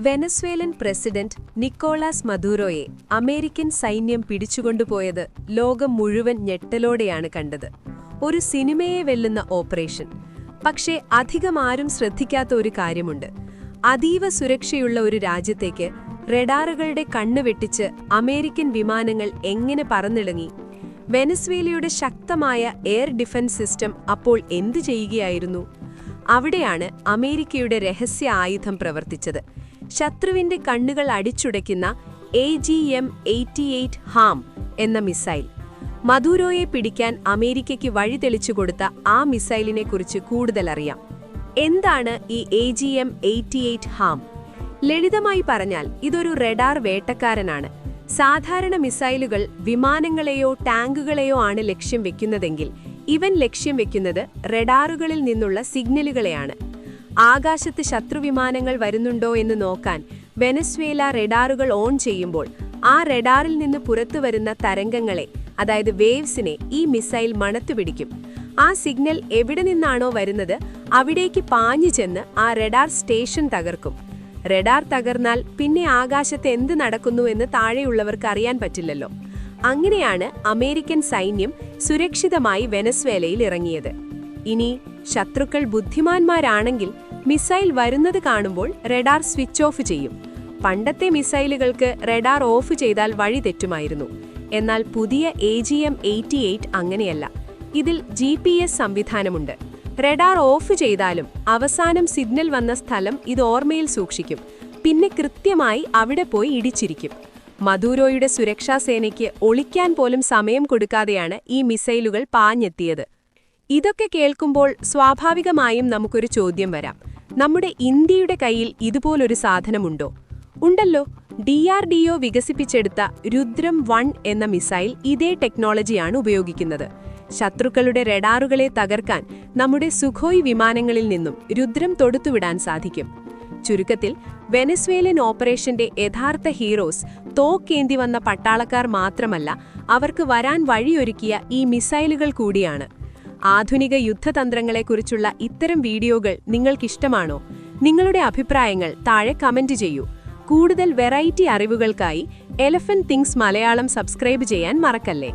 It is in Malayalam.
വെനസ്വേലൻ പ്രസിഡന്റ് നിക്കോളാസ് മദൂറോയെ അമേരിക്കൻ സൈന്യം പിടിച്ചുകൊണ്ടുപോയത് ലോകം മുഴുവൻ ഞെട്ടലോടെയാണ് കണ്ടത്. ഒരു സിനിമയെ വെല്ലുന്ന ഓപ്പറേഷൻ. പക്ഷേ അധികം ആരും ശ്രദ്ധിക്കാത്ത ഒരു കാര്യമുണ്ട്. അതീവ സുരക്ഷയുള്ള ഒരു രാജ്യത്തേക്ക് റെഡാറുകളുടെ കണ്ണ് വെട്ടിച്ച് അമേരിക്കൻ വിമാനങ്ങൾ എങ്ങനെ പറന്നിളങ്ങി? വെനസ്വേലയുടെ ശക്തമായ എയർ ഡിഫൻസ് സിസ്റ്റം അപ്പോൾ എന്തു ചെയ്യുകയായിരുന്നു? അവിടെയാണ് അമേരിക്കയുടെ രഹസ്യ ആയുധം പ്രവർത്തിച്ചത്. ശത്രുവിന്റെ കണ്ണുകൾ അടിച്ചുടയ്ക്കുന്ന A G M eighty eight Ham എന്ന മിസൈൽ. മധുരോയെ പിടിക്കാൻ അമേരിക്കയ്ക്ക് വഴി തെളിച്ചു കൊടുത്ത ആ മിസൈലിനെക്കുറിച്ച് കൂടുതൽ അറിയാം. എന്താണ് ഈ A G M eighty eight Ham ലളിതമായി പറഞ്ഞാൽ ഇതൊരു റെഡാർ വേട്ടക്കാരനാണ്. സാധാരണ മിസൈലുകൾ വിമാനങ്ങളെയോ ടാങ്കുകളെയോ ആണ് ലക്ഷ്യം വെക്കുന്നതെങ്കിൽ ഇവൻ ലക്ഷ്യം വെക്കുന്നത് റെഡാറുകളിൽ നിന്നുള്ള സിഗ്നലുകളെയാണ്. ആകാശത്ത് ശത്രുവിമാനങ്ങൾ വരുന്നുണ്ടോ എന്ന് നോക്കാൻ വെനസ്വേല റെഡാറുകൾ ഓൺ ചെയ്യുമ്പോൾ ആ റെഡാറിൽ നിന്ന് പുറത്തു വരുന്ന തരംഗങ്ങളെ അതായത് വേവ്സിനെ ഈ മിസൈൽ മണത്തുപിടിക്കും. ആ സിഗ്നൽ എവിടെ നിന്നാണോ വരുന്നത് അവിടേക്ക് പാഞ്ഞു ചെന്ന് ആ റെഡാർ സ്റ്റേഷൻ തകർക്കും. റെഡാർ തകർന്നാൽ പിന്നെ ആകാശത്ത് എന്ത് നടക്കുന്നു എന്ന് താഴെയുള്ളവർക്ക് അറിയാൻ പറ്റില്ലല്ലോ. അങ്ങനെയാണ് അമേരിക്കൻ സൈന്യം സുരക്ഷിതമായി വെനസ്വേലയിൽ ഇറങ്ങിയത്. ഇനി ശത്രുക്കൾ ബുദ്ധിമാന്മാരാണെങ്കിൽ മിസൈൽ വരുന്നത് കാണുമ്പോൾ റഡാർ സ്വിച്ച് ഓഫ് ചെയ്യും. പണ്ടത്തെ മിസൈലുകൾക്ക് റഡാർ ഓഫ് ചെയ്താൽ വഴി തെറ്റുമായിരുന്നു. എന്നാൽ പുതിയ A G M eighty eight അങ്ങനെയല്ല. ഇതിൽ ജി പി എസ് സംവിധാനമുണ്ട്. റഡാർ ഓഫ് ചെയ്താലും അവസാനം സിഗ്നൽ വന്ന സ്ഥലം ഇത് ഓർമ്മയിൽ സൂക്ഷിക്കും. പിന്നെ കൃത്യമായി അവിടെ പോയി ഇടിച്ചിരിക്കും. മദൂരോയുടെ സുരക്ഷാസേനയ്ക്ക് ഒളിക്കാൻ പോലും സമയം കൊടുക്കാതെയാണ് ഈ മിസൈലുകൾ പാഞ്ഞെത്തിയത്. ഇതൊക്കെ കേൾക്കുമ്പോൾ സ്വാഭാവികമായും നമുക്കൊരു ചോദ്യം വരാം. നമ്മുടെ ഇന്ത്യയുടെ കയ്യിൽ ഇതുപോലൊരു സാധനമുണ്ടോ? ഉണ്ടല്ലോ. ഡി ആർ ഡി ഒ വികസിപ്പിച്ചെടുത്ത രുദ്രം വൺ എന്ന മിസൈൽ ഇതേ ടെക്നോളജിയാണ് ഉപയോഗിക്കുന്നത്. ശത്രുക്കളുടെ റഡാറുകളെ തകർക്കാൻ നമ്മുടെ സുഖോയ് വിമാനങ്ങളിൽ നിന്നും രുദ്രം തൊടുത്തുവിടാൻ സാധിക്കും. ചുരുക്കത്തിൽ വെനസ്വേലൻ ഓപ്പറേഷന്റെ യഥാർത്ഥ ഹീറോസ് തോക്കേന്തി വന്ന പട്ടാളക്കാർ മാത്രമല്ല അവർക്ക് വരാൻ വഴിയൊരുക്കിയ ഈ മിസൈലുകൾ കൂടിയാണ്. ആധുനിക യുദ്ധതന്ത്രങ്ങളെക്കുറിച്ചുള്ള ഇത്തരം വീഡിയോകൾ നിങ്ങൾക്കിഷ്ടമാണോ? നിങ്ങളുടെ അഭിപ്രായങ്ങൾ താഴെ കമന്റ് ചെയ്യൂ. കൂടുതൽ വെറൈറ്റി അറിവുകൾക്കായി എലഫന്റ് തിങ്സ് മലയാളം സബ്സ്ക്രൈബ് ചെയ്യാൻ മറക്കല്ലേ?